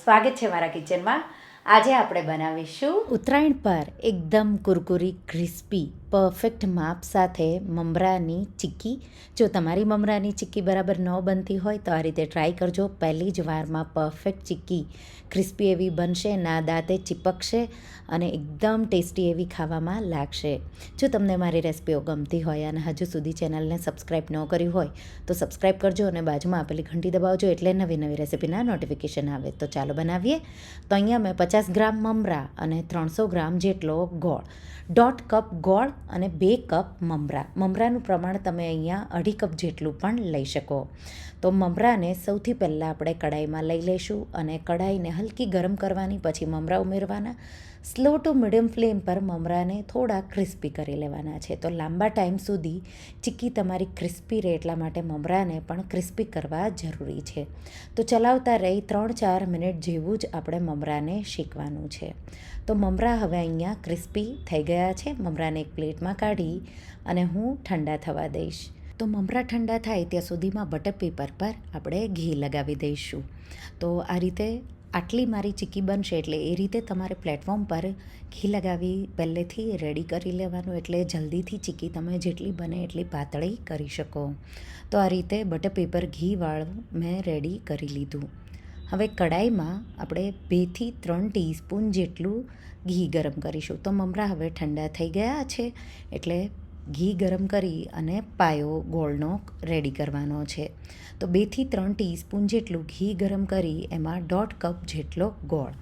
સ્વાગત છે મારા કિચનમાં. આજે આપણે બનાવીશું ઉત્તરાયણ પર એકદમ કુરકુરી ક્રિસ્પી પરફેક્ટ માપ સાથે મમરાની ચીક્કી. જો તમારી મમરાની ચીક્કી બરાબર ન બનતી હોય તો આ રીતે ટ્રાય કરજો. પહેલી જ વારમાં પરફેક્ટ ચીક્કી ક્રિસ્પી એવી બનશે, ના દાંતે ચીપકશે અને એકદમ ટેસ્ટી એવી ખાવામાં લાગશે. જો તમને મારી રેસિપીઓ ગમતી હોય અને હજુ સુધી ચેનલને સબસ્ક્રાઈબ ન કર્યું હોય તો સબસ્ક્રાઈબ કરજો અને બાજુમાં આપેલી ઘંટી દબાવજો એટલે નવી નવી રેસિપીના નોટિફિકેશન આવે. તો ચાલો બનાવીએ. તો અહીંયા મેં પચાસ ગ્રામ મમરા અને ત્રણસો ગ્રામ જેટલો ગોળ. દોઢ કપ ગોળ અને બે કપ મમરા. મમરાનું પ્રમાણ તમે અહીંયા અઢી કપ જેટલું પણ લઈ શકો. તો મમરાને સૌથી પહેલાં આપણે કડાઈમાં લઈ લઈશું અને કડાઈને હલકી ગરમ કરવાની, પછી મમરા ઉમેરવાના. સ્લો ટુ મીડિયમ ફ્લેમ પર મમરાને થોડા ક્રિસ્પી કરી લેવાના છે. તો લાંબા ટાઈમ સુધી ચીક્કી તમારી ક્રિસ્પી રહે એટલા માટે મમરાને પણ ક્રિસ્પી કરવા જરૂરી છે. તો ચલાવતા રહી ત્રણ ચાર મિનિટ જેવું જ આપણે મમરાને શીખવાનું છે. તો મમરા હવે અહીંયા ક્રિસ્પી થઈ ગયા છે. મમરાને એક પ્લેટમાં કાઢી અને હું ઠંડા થવા દઈશ. તો મમરા ઠંડા થાય ત્યાં સુધીમાં બટર પેપર પર આપણે ઘી લગાવી દઈશું. તો આ રીતે આટલી મારી ચીકી બનશે એટલે એ રીતે તમારે પ્લેટફોર્મ પર ઘી લગાવી, પહેલેથી રેડી કરી લેવાનું એટલે જલ્દીથી ચીકી તમે જેટલી બને એટલી પાતળી કરી શકો. તો આ રીતે બટર પેપર ઘીવાળું મેં રેડી કરી લીધું. હવે કડાઈમાં આપણે બેથી ત્રણ ટીસ્પૂન જેટલું ઘી ગરમ કરીશું. તો મમરા હવે ઠંડા થઈ ગયા છે એટલે ઘી ગરમ કરી અને પાયો ગોળનો રેડી કરવાનો છે. તો બેથી ત્રણ ટીસ્પૂન જેટલું ઘી ગરમ કરી એમાં દોઢ કપ જેટલો ગોળ.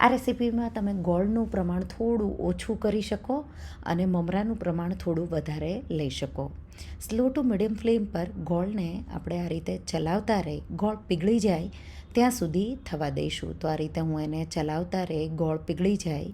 આ રેસીપીમાં તમે ગોળનું પ્રમાણ થોડું ઓછું કરી શકો અને મમરાનું પ્રમાણ થોડું વધારે લઈ શકો. સ્લો ટુ મીડિયમ ફ્લેમ પર ગોળને આપણે આ રીતે ચલાવતા રહી, ગોળ પીગળી જાય ત્યાં સુધી થવા દઈશું. તો આ રીતે હું એને ચલાવતા રહે, ગોળ પીગળી જાય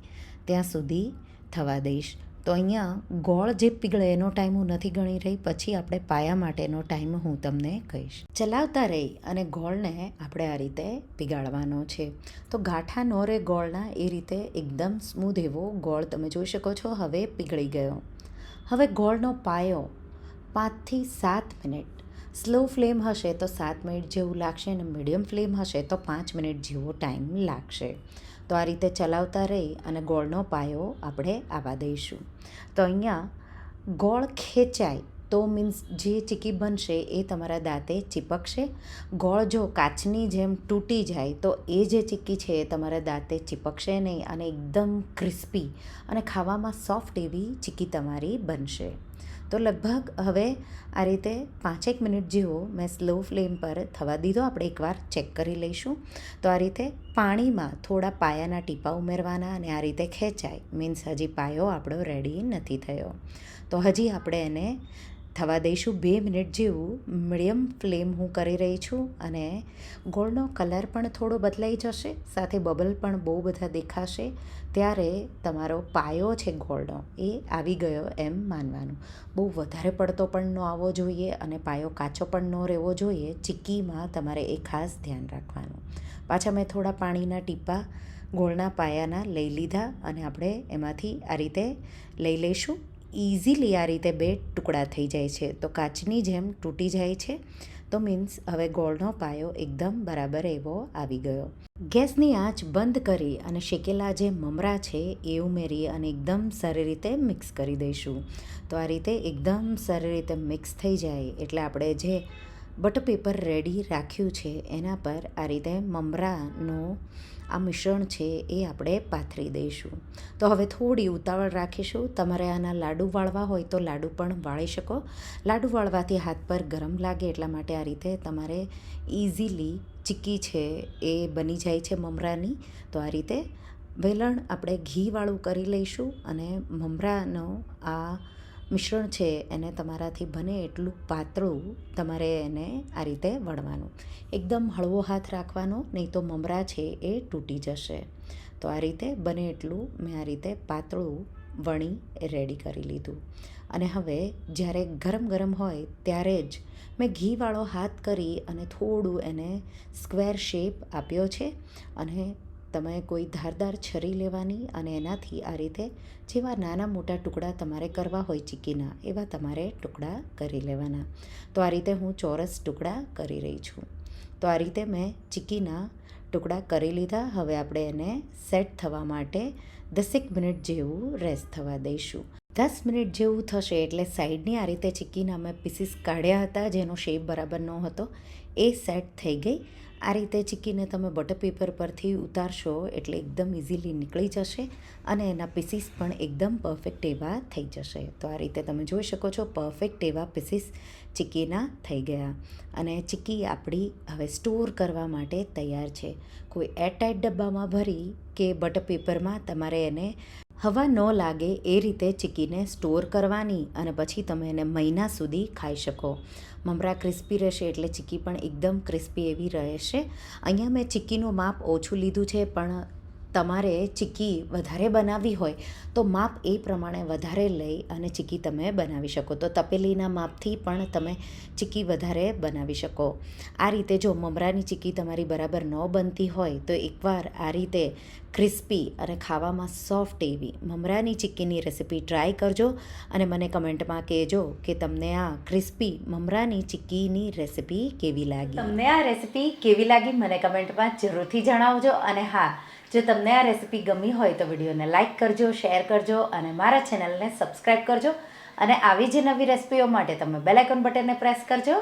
ત્યાં સુધી થવા દઈશ. તો અહીંયા ગોળ જે પીગળે એનો ટાઈમ હું નથી ગણી રહી, પછી આપણે પાયા માટેનો ટાઈમ હું તમને કહીશ. ચલાવતા રહી અને ગોળને આપણે આ રીતે પીગાળવાનો છે. તો ગાંઠા નોરે ગોળના એ રીતે એકદમ સ્મૂધ એવો ગોળ તમે જોઈ શકો છો, હવે પીગળી ગયો. હવે ગોળનો પાયો પાંચથી સાત મિનિટ. સ્લો ફ્લેમ હશે તો સાત મિનિટ જેવું લાગશે અને મીડિયમ ફ્લેમ હશે તો પાંચ મિનિટ જેવો ટાઈમ લાગશે. તો આ રીતે ચલાવતા રહી અને ગોળનો પાયો આપણે આવવા દઈશું. તો અહીંયા ગોળ ખેંચાય તો મીન્સ જે ચીકી બનશે એ તમારા દાંતે ચીપકશે. ગોળ જો કાચની જેમ તૂટી જાય તો એ જે ચીક્કી છે એ તમારા દાંતે ચીપકશે નહીં અને એકદમ ક્રિસ્પી અને ખાવામાં સોફ્ટ એવી ચીક્કી તમારી બનશે. તો લગભગ હવે આ રીતે પાંચેક મિનિટ જેવો મેં સ્લો ફ્લેમ પર થવા દીધો. આપણે એકવાર ચેક કરી લઈશું. તો આ રીતે પાણીમાં થોડા પાયાના ટીપા ઉમેરવાના અને આ રીતે ખેંચાય. મીન્સ હજી પાયો આપણો રેડી નથી થયો. તો હજી આપણે એને થવા દઈશું. બે મિનિટ જેવું મીડિયમ ફ્લેમ હું કરી રહી છું અને ગોળનો કલર પણ થોડો બદલાઈ જશે, સાથે બબલ પણ બહુ બધા દેખાશે. ત્યારે તમારો પાયો છે ગોળનો, એ આવી ગયો એમ માનવાનું. બહુ વધારે પડતો પણ ન આવવો જોઈએ અને પાયો કાચો પણ ન રહેવો જોઈએ, ચીક્કીમાં તમારે એ ખાસ ધ્યાન રાખવાનું. પાછા મેં થોડા પાણીના ટીપા ગોળના પાયાના લઈ લીધા અને આપણે એમાંથી આ રીતે લઈ લઈશું. ઇઝીલી આ રીતે બે ટુકડા થઈ જાય છે. તો કાચની જેમ તૂટી જાય છે. તો મીન્સ હવે ગોળનો પાયો એકદમ બરાબર એવો આવી ગયો. ગેસની આંચ બંધ કરી અને શેકેલા જે મમરા છે એ ઉમેરી અને એકદમ સારી રીતે મિક્સ કરી દઈશું. તો આ રીતે એકદમ સારી રીતે મિક્સ થઈ જાય એટલે આપણે જે બટર પેપર રેડી રાખ્યું છે એના પર આ રીતે મમરાનું આ મિશ્રણ છે એ આપણે પાથરી દઈશું. તો હવે થોડી ઉતાવળ રાખીશું. તમારે આના લાડુ વાળવા હોય તો લાડુ પણ વાળી શકો. લાડુ વાળવાથી હાથ પર ગરમ લાગે એટલા માટે આ રીતે તમારે ઇઝીલી ચીક્કી છે એ બની જાય છે મમરાની. તો આ રીતે વેલણ આપણે ઘીવાળું કરી લઈશું અને મમરાનો આ મિશ્રણ છે એને તમારાથી બને એટલું પાતળું તમારે એને આ રીતે વળવાનું એકદમ હળવો હાથ રાખવાનો, નહીં તો મમરા છે એ તૂટી જશે. તો આ રીતે બને એટલું મેં આ રીતે પાતળું વણી રેડી કરી લીધું. અને હવે જ્યારે ગરમ ગરમ હોય ત્યારે જ મેં ઘીવાળો હાથ કરી અને થોડું એને સ્ક્વેર શેપ આપ્યો છે અને તમે કોઈ ધારદાર છરી લેવાની અને એનાથી આ રીતે જેવા નાના મોટા ટુકડા તમારે કરવા હોય ચીકીના, એવા તમારે ટુકડા કરી લેવાના. તો આ રીતે હું ચોરસ ટુકડા કરી રહી છું. તો આ રીતે મેં ચીકીના ટુકડા કરી લીધા. હવે આપણે એને સેટ થવા માટે દસેક મિનિટ જેવું રેસ્ટ થવા દઈશું. દસ મિનિટ જેવું થશે એટલે સાઈડની આ રીતે ચીકીના અમે પીસીસ કાઢ્યા હતા, જેનો શેપ બરાબર ન હતો એ સેટ થઈ ગઈ. આ રીતે ચીક્કીને તમે બટર પેપર પરથી ઉતારશો એટલે એકદમ ઇઝીલી નીકળી જશે અને એના પીસીસ પણ એકદમ પરફેક્ટ એવા થઈ જશે. તો આ રીતે તમે જોઈ શકો છો પરફેક્ટ એવા પીસીસ ચીક્કીના થઈ ગયા. અને ચીક્કી આપણી હવે સ્ટોર કરવા માટે તૈયાર છે. કોઈ એરટાઈટ ડબ્બામાં ભરી કે બટર પેપરમાં તમારે એને હવા ન લાગે એ રીતે ચીકીને સ્ટોર કરવાની અને પછી તમે એને મહિના સુધી ખાઈ શકો. મમરા ક્રિસ્પી રહેશે એટલે ચીકી પણ એકદમ ક્રિસ્પી એવી રહેશે. અહીંયા મેં ચીકીનું માપ ઓછું લીધું છે, પણ તમારે ચીક્કી વધારે બનાવવી હોય, તો માપ એ પ્રમાણે વધારે લઈ અને ચીક્કી તમે બનાવી શકો. તો તપેલીના માપથી પણ તમે ચીક્કી વધારે બનાવી શકો. આ રીતે જો મમરાની ચીક્કી તમારી બરાબર ન બનતી હોય, તો એકવાર આ રીતે ક્રિસ્પી અને ખાવામાં સોફ્ટ એવી મમરાની ચીક્કીની રેસીપી ટ્રાય કરજો અને મને કમેન્ટમાં કહેજો કે તમને આ ક્રિસ્પી મમરાની ચીક્કીની રેસીપી કેવી લાગી. તમને આ રેસીપી કેવી લાગી મને કમેન્ટમાં જરૂરથી જણાવજો અને હા જો તમને આ રેસીપી ગમી હોય તો વિડીયોને લાઇક કરજો, શેર કરજો અને મારા ચેનલને સબસ્ક્રાઈબ કરજો અને આવી જ નવી રેસીપીઓ માટે તમે બેલ આઇકોન બટનને પ્રેસ કરજો.